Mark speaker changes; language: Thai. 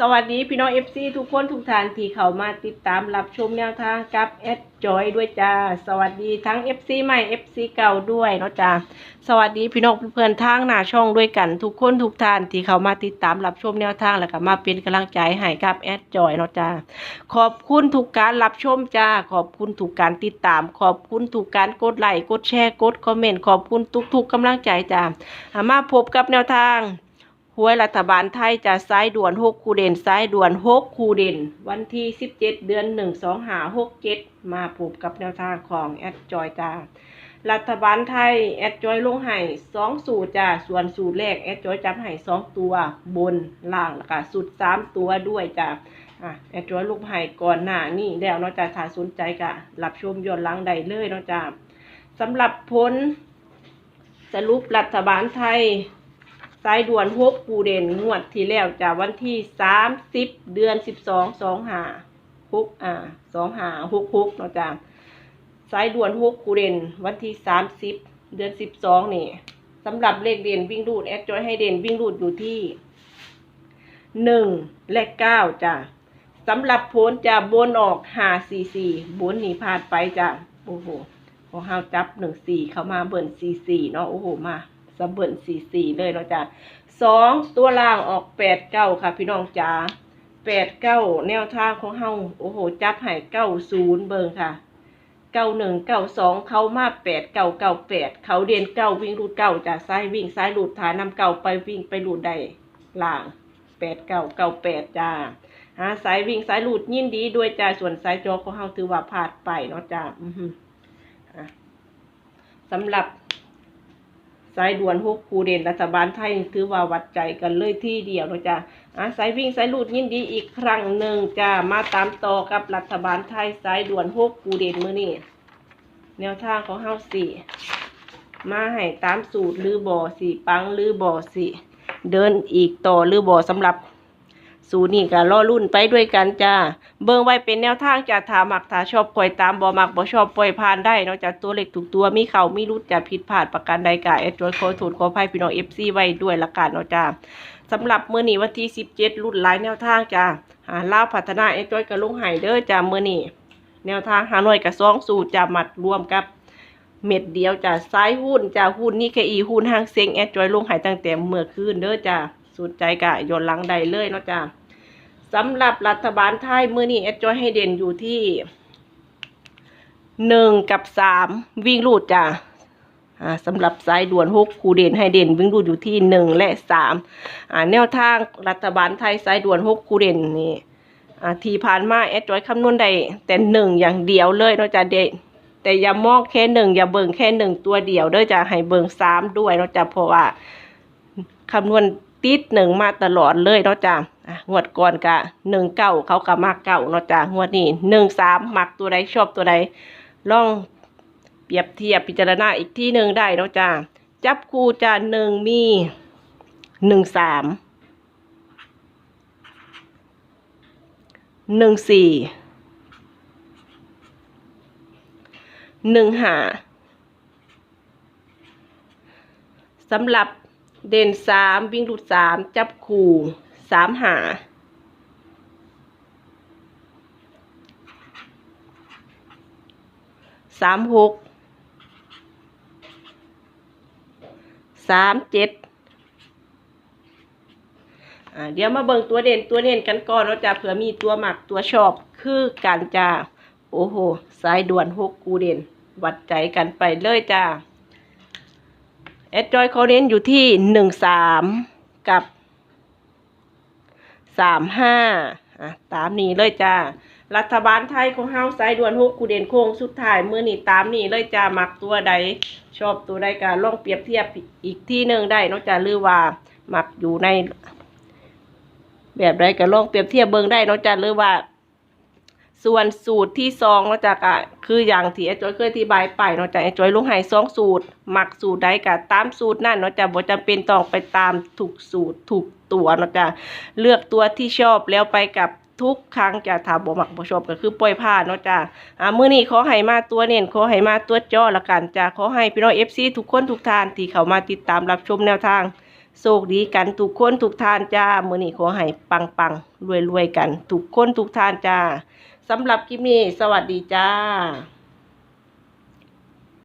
Speaker 1: สวัสดีพี่น้องเอฟซีทุกคนทุกทานที่เข้ามาติดตามรับชมแนวทางกับแอดจอยด้วยจ้า สวัสดีทั้ง FC ใหม่ FC เก่าด้วยเนาะจ้าสวัสดีพี่น้องเพื่อนๆทางหน้าช่องด้วยกันทุกคนทุกทานที่เข้ามาติดตามรับชมแนวทางแล้วก็มาเป็นกำลังใจให้กับแอดจอยเนาะจ้าขอบคุณทุกการรับชมจ้าขอบคุณทุกการติดตาม ขอบคุณทุกการกดไลค์กดแชร์กดคอมเมนต์ขอบคุณทุกๆกำลังใจจ้าอ่ามาพบกับแนวทาง หวยรัฐบาลไทยจะซ้ายด่วน6คูเด่นซ้ายด่วน6คูเด่น วันที่17เดือน1 2หา67มาพบกับแนวทางของแอดจอยจ้ารัฐบาลไทยแอดจอยลงให้2สูตรจ้าส่วนสูตรแรกแอดจอยจับให้2ตัวบนล่างแล้วก็สูตร3ตัวด้วยจ้าอะแอดจอยลงให้ก่อนหน้านี่แล้วเนาะจ้าถ้าสนใจก็รับชมย้อนหลังได้เลยเนาะจ้าสำหรับผลสรุปรัฐบาลไทย สายด่วนหกปูเด่นงวดที่แล้วจากวันที่สามสิบเดือนสิบสองสองหาหกอ่าสองหาหกหกเนาะจ้าสายด่วนหกปูเด่นวันที่สามสิบเดือนสิบสองนี่สำหรับเลขเด่นวิ่งรูดแอดจอยให้เด่นวิ่งรูดอยู่ที่หนึ่งและเก้าจ้าสำหรับผลจะบนออกหาสี่สี่บนหนีพลาดไปจ้าโอ้โหพองห้าจับหนึ่งสี่เข้ามาเบิ่นสี่สี่เนาะโอ้โหมา สะเบิ่นสี่สี่เลยเนาะจ้ะสองตัวล่างออกแปดเก้าค่ะ พี่น้องจ๋าแปดเก้าแนวทางของเฮาโอ้โห จับให้เก้าศูนย์เบิ่งค่ะเก้าหนึ่งเก้าสองเขามาแปดเก้าเก้าแปดเขาเด่นเก้าวิ่งรูดเก้าจ้ะซ้ายวิ่งซ้ายหลุดฐานนำเก้าไปวิ่งไปหลุดได้ล่างแปดเก้าเก้าแปดจ้าหาสายวิ่งสายหลุดยินดีด้วยจ้าส่วนสายจอของเฮาถือว่าพลาดไปเนาะจ้าอือฮึอะสำหรับ สายด่วนฮกคูเด่นรัฐบาลไทยถือว่าวัดใจกันเลยที่เดียวนะจ๊ะอะสายวิ่งสายลูดยินดีอีกครั้งหนึ่งจ้ามาตามต่อกับรัฐบาลไทยสายด่วนฮกคูเด่นมือนี่แนวทางของเฮาสี่มาให้ตามสูตรหรือบ่อสี่ปังหรือบ่อสี่เดินอีกต่อหรือบ่อสำหรับ สูนี่ก็รอรุ่นไปด้วยกันจ้า เบิ่งไว้เป็นแนวทางจะถามักถาชอบปล่อยตามบ่มักบ่ชอบปล่อยผ่านได้นอกจากตัวเล็กถูกตัวมีเขามีรุดจะผิดพลาดประการใดกะแอดจอยขอโทษขออภัยพี่น้อง FC ไว้ด้วยละกันเนาะจ้าสำหรับมื้อนี้วันที่17รุ่นหลายแนวทางจ้าหาล่าพัฒนาแอดจอยกับลุงไห้เด้อจ้ามื้อนี้แนวทางหาหน่วยกับสองสูตรจะมัดรวมกับเม็ดเดียวจ้ะซ้ายหุ้นจ้ะหุ้นนี่แค่อีหุ้นห้างเซ็งแอดจอยลงหายตั้งแต่เมื่อคืนเด้อจ้ะ สุดใจกะยนหลังใดเลยเนาะจ้ะสำหรับรัฐบาลไทยมือนี้แอดจอยให้เด่นอยู่ที่หนึ่งกับสามวิ่งรูดจ้ะอ่าสำหรับสายด่วนหกคูเด่นให้เด่นวิ่งรูดอยู่ที่หนึ่งและสามแนวทางรัฐบาลไทยสายด่วนหกคูเด่นนี่ทีผ่านมาแอดจอยคำนวณได้แต่หนึ่งอย่างเดียวเลยเนาะจ้ะเด็กแต่อย่ามองแค่หนึ่งอย่าเบิ่งแค่หนึ่งตัวเดียวเด้อจะให้เบิ่งสามด้วยเนาะจ้ะเพราะว่าคำนวณ ติดหนึ่งมาตลอดเลยเนาะจ้ะงวดก่อนกะหนึ่งเก้าเขาก็มาเก้าเนาะจ้ะงวดนี้หนึ่งสามมักตัวใดชอบตัวใดลองเปรียบเทียบพิจารณาอีกที่หนึ่งได้เนาะจ้ะจับคู่จ้ะหนึ่งมีหนึ่งสามหนึ่งสี่หนึ่งหาสำหรับ เด่นสามวิ่งหลุดสามจับคู่สามหาสามหกสามเจ็ดเดี๋ยวมาเบิ่งตัวเด่นตัวเด่นกันก่อนเนาจะเผื่อมีตัวหมักตัวชอบคือกันจ้าโอ้โหสายด่วนหกกูเด่นวัดใจกันไปเลยจ้า แอดจอยเขาเน้นอยู่ที่หนึ่งสามกับสามห้าอะตามนี้เลยจ้ารัฐบาลไทยของเฮาสายด่วนหกกูเด่นโค้งสุดท้ายมือนี่ตามนี้เลยจ้ามักตัวใด ชอบตัวใดก็ลองเปรียบเทียบอีกที่หนึ่งได้นอกจากหรือว่ามักอยู่ใน แบบใดก็ลองเปรียบเทียบเบิ่งได้นอกจากหรือว่า ส่วนสูตรที่ซองเนาะจ้ะก็คืออย่างที่ไอ้จ้อยเคยอธิบายไปเนาะจ้ะไอ้จ้อยลงให้ซองสูตรหมักสูตรใดกับตามสูตรนั่นเนาะจ้ะบ่จำเป็นต้องไปตามถูกสูตรถูกตัวเนาะจ้ะเลือกตัวที่ชอบแล้วไปกับทุกครั้งจะถามบ่หมักบ่ชอบก็คือปล่อยผ่านเนาะจ้ะอ่ามื้อนี้ขอให้มาตัวเน้นขอให้มาตัวจ้อละกันจ้ะขอให้พี่น้อง FC ทุกคนทุกท่านที่เข้ามาติดตามรับชมแนวทางโชคดีกันทุกคนทุกท่านจ้ามื้อนี้ขอให้ปังๆรวยๆกันทุกคนทุกท่านจ้า สำหรับกิมมี่สวัสดีจ้า